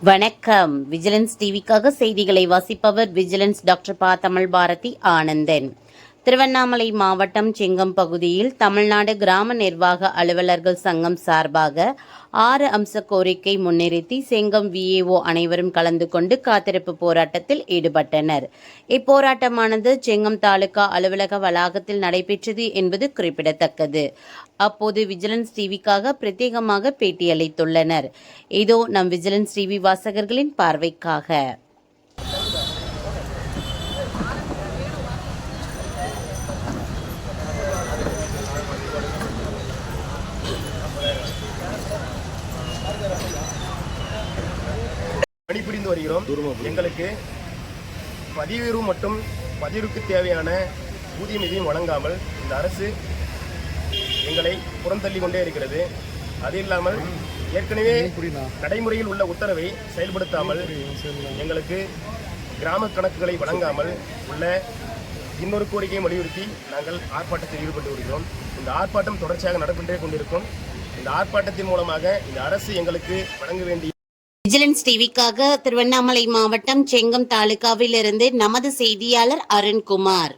வணக்கம். விஜிலன்ஸ் டிவிக்காக செய்திகளை வாசிப்பவர் விஜிலன்ஸ் டாக்டர் பா. தமிழ் பாரதி ஆனந்தன். திருவண்ணாமலை மாவட்டம் செங்கம் பகுதியில் தமிழ்நாடு கிராம நிர்வாக அலுவலர்கள் சங்கம் சார்பாக ஆறு அம்ச கோரிக்கை முன்னிறுத்தி செங்கம் விஏஓ அனைவரும் கலந்து கொண்டு காத்திருப்பு போராட்டத்தில் ஈடுபட்டனர். இப்போராட்டமானது செங்கம் தாலுகா அலுவலக வளாகத்தில் நடைபெற்றது என்பது குறிப்பிடத்தக்கது. அப்போது விஜிலன்ஸ் டிவிக்காக பிரத்யேகமாக பேட்டியளித்துள்ளனர். இதோ நம் விஜிலன்ஸ் டிவி வாசகர்களின் பார்வைக்காக. பணிபுரிந்து வருகிறோம். எங்களுக்கு பதிவுறு மற்றும் பதிவுக்கு தேவையான ஊதியம் எதையும் வழங்காமல் இந்த அரசு எங்களை புறந்தள்ளி கொண்டே இருக்கிறது. அது இல்லாமல் ஏற்கனவே நடைமுறையில் உள்ள உத்தரவை செயல்படுத்தாமல் எங்களுக்கு கிராம கணக்குகளை வழங்காமல் உள்ள இன்னொரு கோரிக்கையை வலியுறுத்தி நாங்கள் ஆர்ப்பாட்டத்தில் ஈடுபட்டு வருகிறோம். இந்த ஆர்ப்பாட்டம் தொடர்ச்சியாக நடைபெற்றே கொண்டிருக்கும். இந்த ஆர்ப்பாட்டத்தின் மூலமாக இந்த அரசு எங்களுக்கு வழங்க வேண்டிய விஜிலன்ஸ் டிவிக்காக திருவண்ணாமலை மாவட்டம் செங்கம் தாலுகாவில் இருந்து நமது செய்தியாளர் அருண்குமார்.